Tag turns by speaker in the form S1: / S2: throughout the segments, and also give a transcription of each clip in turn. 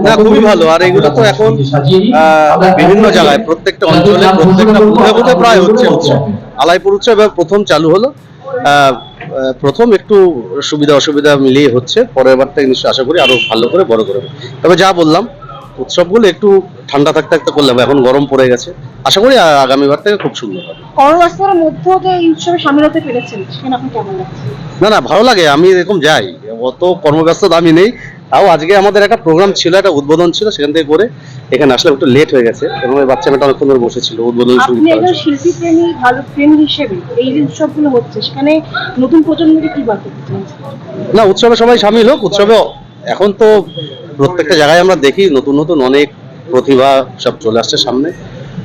S1: না খুবই ভালো। আর এগুলো তো এখন বিভিন্ন জায়গায় প্রত্যেকটা অঞ্চলে প্রত্যেকটা বুথে বুথে প্রায় হচ্ছে উৎসব। আলাইপুর উৎসব এবার প্রথম চালু হলো। প্রথম একটু সুবিধা অসুবিধা মিলিয়ে হচ্ছে। পরের বার থেকে নিশ্চয়ই আশা করি আরও ভালো করে বড় করে তবে যা বললাম উৎসবগুলো একটু ঠান্ডা থাকতে থাকতে করলাম। এখন গরম পড়ে গেছে। আশা করি আ- আগামীবার থেকে খুব সুন্দর হবে।
S2: কর্মব্যস্ততার মধ্যেও যে এই উৎসবে সামিল হতে পেরেছেন
S1: না না ভালো লাগে। আমি এরকম যাই। অত কর্মব্যস্ত দামি নেই। তাও আজকে আমাদের একটা প্রোগ্রাম ছিল একটা উদ্বোধন ছিল সেখান থেকে করে এখানে আসলে একটু লেট হয়ে গেছে। এবং ওই বাচ্চা মেয়েটা অনেকক্ষণ ধরে বসেছিল উদ্বোধন শুরু
S2: আপনি একজন শিল্পী প্রেমী ভালো প্রেমী হিসেবে এই যে উৎসবগুলো হচ্ছে সেখানে নতুন প্রজন্মকে কি বার্তা দিতে
S1: না উৎসবে সবাই সামিল হোক উৎসবে এখন তো প্রত্যেকটা জায়গায় আমরা দেখি নতুন নতুন অনেক প্রতিভা সব চলে আসছে সামনে।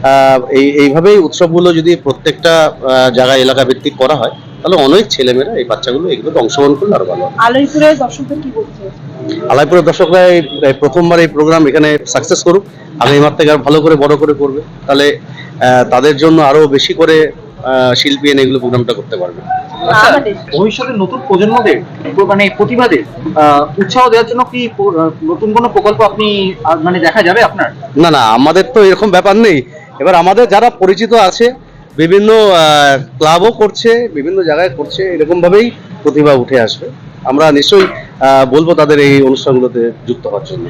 S1: আহ, এই এইভাবেই উৎসবগুলো যদি প্রত্যেকটা জায়গায় এলাকা ভিত্তিক করা হয় তাহলে অনেক ছেলেমেয়েরা এই বাচ্চাগুলো এগুলোতে অংশগ্রহণ করলে আরও ভালো হবে।
S2: আলয়পুরের দর্শকদের কি চাইছেন?
S1: আলাইপুরের দর্শকরা এই প্রথমবার এই প্রোগ্রাম এখানে সাকসেস করুক। আগামীবার থেকে আর ভালো করে বড় করে করবে। তাহলে তাদের জন্য আরও বেশি করে আহ, শিল্পী এনে এগুলো প্রোগ্রামটা করতে পারবে।
S3: আচ্ছা, ভবিষ্যতে নতুন প্রজন্মদের মানে প্রতিভাদের উৎসাহ দেওয়ার জন্য কি নতুন কোনো প্রকল্প আপনি মানে দেখা যাবে আপনার?
S1: না না আমাদের তো এরকম ব্যাপার নেই। এবার আমাদের যারা পরিচিত আছে বিভিন্ন ক্লাবও করছে, বিভিন্ন জায়গায় করছে এরকম ভাবেই প্রতিভা উঠে আসবে। আমরা নিশ্চয়ই বলব তাদের এই অনুষ্ঠানগুলোতে যুক্ত হওয়ার জন্য।